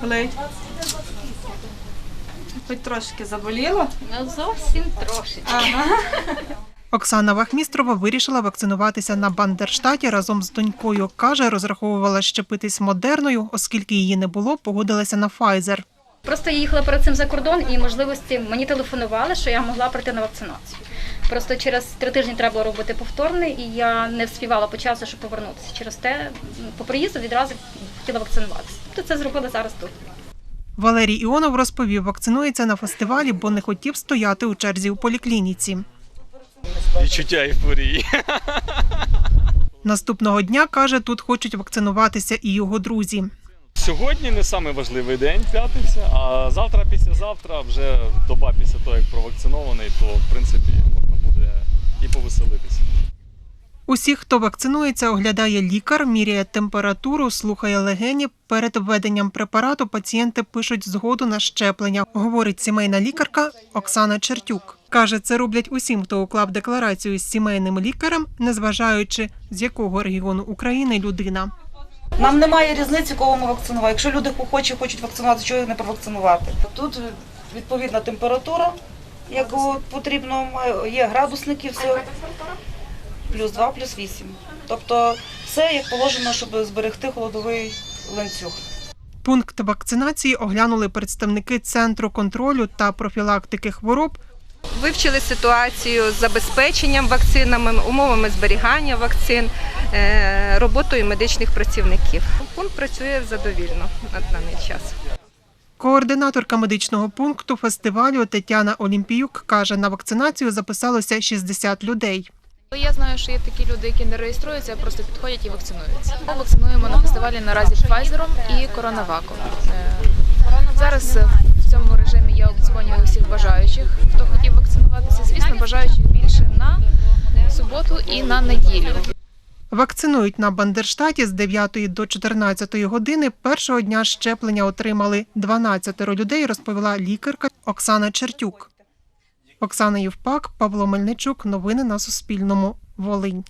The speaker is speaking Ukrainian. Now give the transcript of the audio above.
Болить? Хоч трошки заболіло? Ну, зовсім трошечки. Ага. Оксана Вахмістрова вирішила вакцинуватися на Бандерштаті разом з донькою. Каже, розраховувала щепитись модерною, оскільки її не було, погодилася на Pfizer. Просто я їхала перед цим за кордон і можливості мені телефонували, що я могла прийти на вакцинацію. Просто через три тижні треба було робити повторний, і я не вспівала по часу, щоб повернутися. Через те по приїзду відразу хотіла вакцинуватися. То це зробила зараз тут. Валерій Іонов розповів, вакцинується на фестивалі, бо не хотів стояти у черзі у поліклініці. відчуття ейфорії. Наступного дня каже, тут хочуть вакцинуватися і його друзі. Сьогодні не самий важливий день, п'ятниця, а завтра, післязавтра, вже доба після того, як провакцинований, то в принципі Усіх, хто вакцинується, оглядає лікар, міряє температуру, слухає легені. Перед введенням препарату пацієнти пишуть згоду на щеплення, говорить сімейна лікарка Оксана Чертюк. Каже, це роблять усім, хто уклав декларацію з сімейним лікарем, незважаючи з якого регіону України людина. Нам немає різниці, кого ми вакцинувати. Якщо люди хочуть, хочуть вакцинувати, чого їх не провакцинувати? Тут відповідна температура, як от потрібно, є градусники, все плюс 2, плюс 8. Тобто все як положено, щоб зберегти холодовий ланцюг. Пункт вакцинації оглянули представники центру контролю та профілактики хвороб. Вивчили ситуацію з забезпеченням вакцинами, умовами зберігання вакцин, е, роботою медичних працівників. Пункт працює задовільно на даний час. Координаторка медичного пункту фестивалю Тетяна Олімпіюк каже, на вакцинацію записалося 60 людей. Я знаю, що є такі люди, які не реєструються, а просто підходять і вакцинуються. Ми вакцинуємо на фестивалі наразі Pfizer і Коронаваком. Е, Зараз в цьому режимі я обдзвонюю усіх бажаючих, хто хотів вакцинуватися. Звісно, бажаючих більше на суботу і на неділю. Вакцинують на Бандерштаті з 9 до 14 години. Першого дня щеплення отримали 12 людей, розповіла лікарка Оксана Чертюк. Оксана Євпак, Павло Мельничук. Новини на Суспільному. Волинь.